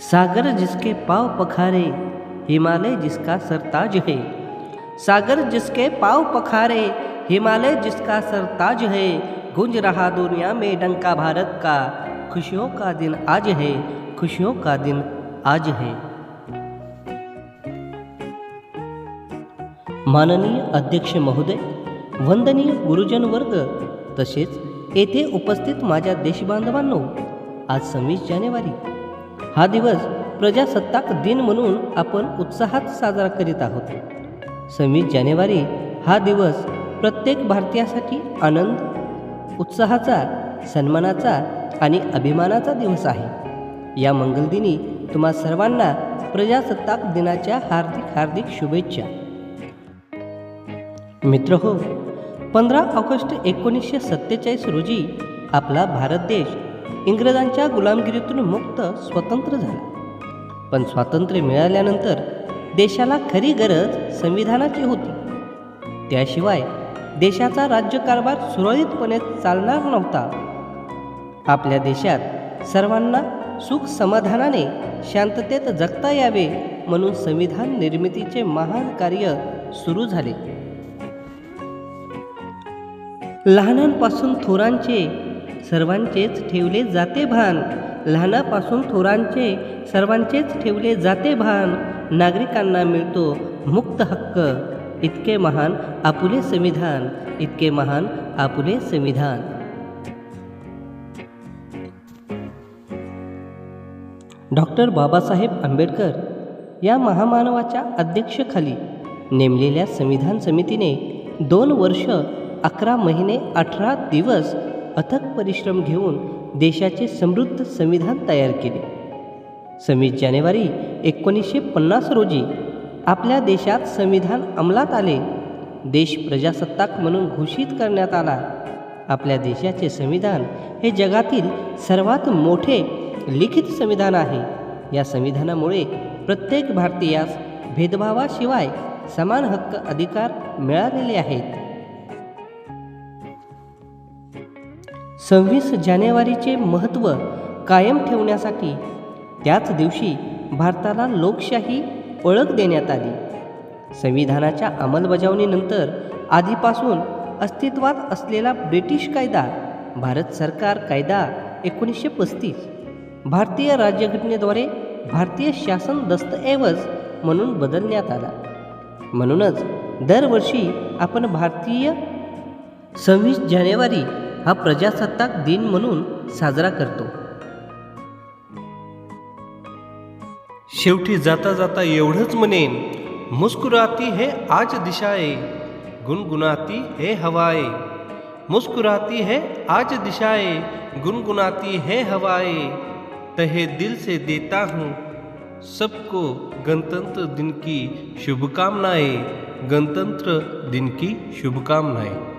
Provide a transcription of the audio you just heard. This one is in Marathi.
सागर जिसके पाव पखारे हिमालय जिसका सरताज है। सागर जिसके पाव पखारे हिमालय जिसका सरताज है। गूंज रहा दुनिया में डंका भारत का खुशियों का दिन आज है खुशियों का दिन आज है। माननीय अध्यक्ष महोदय वंदनीय गुरुजन वर्ग तसेच येथे उपस्थित माझ्या देशबांधवांनो आज सव्वीस जानेवारी हा दिवस प्रजासत्ताक दिन म्हणून आपण उत्साहात साजरा करीत आहोत. सव्वीस जानेवारी हा दिवस प्रत्येक भारतीयासाठी आनंद उत्साहाचा सन्मानाचा आणि अभिमानाचा दिवस आहे. या मंगलदिनी तुम्हा सर्वांना प्रजासत्ताक दिनाच्या हार्दिक हार्दिक शुभेच्छा. मित्र हो पंधरा ऑगस्ट एकोणीसशे सत्तेचाळीस रोजी आपला भारत देश इंग्रजांच्या गुलामगिरीतून मुक्त स्वतंत्र झाला. पण स्वातंत्र्य मिळाल्यानंतर देशाला खरी गरज संविधानाची होती. त्याशिवाय देशाचा राज्यकारभार सुरळीतपणे चालणार नव्हता. आपल्या देशात सर्वांना सुख समाधानाने शांततेत जगता यावे म्हणून संविधान निर्मितीचे महान कार्य सुरू झाले. लहानांपासून थोरांचे सर्वांचेच ठेवले जाते भान. लहानापासून थोरांचे सर्वांचेच ठेवले जाते भान. नागरिकांना मिळतो मुक्त हक्क. इतके महान आपुले संविधान. इतके महान आपुले संविधान. डॉक्टर बाबासाहेब आंबेडकर या महामानवाच्या अध्यक्षखाली नेमलेल्या संविधान समितीने दोन वर्ष अकरा महिने अठरा दिवस अथक परिश्रम घेऊन देशाचे समृद्ध संविधान तयार केले. सव्वीस जानेवारी एकोणीसशे पन्नास रोजी आपल्या देशात संविधान अंमलात आले. देश प्रजासत्ताक म्हणून घोषित करण्यात आला. आपल्या देशाचे संविधान हे जगातील सर्वात मोठे लिखित संविधान आहे. या संविधानामुळे प्रत्येक भारतीयास भेदभावाशिवाय समान हक्क अधिकार मिळालेले आहेत. सव्वीस जानेवारीचे महत्त्व कायम ठेवण्यासाठी त्याच दिवशी भारताला लोकशाही ओळख देण्यात आली. संविधानाच्या अंमलबजावणीनंतर आधीपासून अस्तित्वात असलेला ब्रिटिश कायदा भारत सरकार कायदा एकोणीसशे पस्तीस भारतीय राज्यघटनेद्वारे भारतीय शासन दस्तऐवज म्हणून बदलण्यात आला. म्हणूनच दरवर्षी आपण भारतीय सव्वीस जानेवारी हा प्रजासत्ताक दिन म्हणून साजरा करतो. शेवटी जाता जाता एवढंच म्हणेन मुस्कुराती है आज दिशाए गुनगुनाती है हवाए. मुस्कुराती है आज दिशाए गुनगुनाती है हवाए. तहे दिल से देता हूँ सबको गणतंत्र दिन की शुभकामनाएं गणतंत्र दिन की शुभकामनाएं.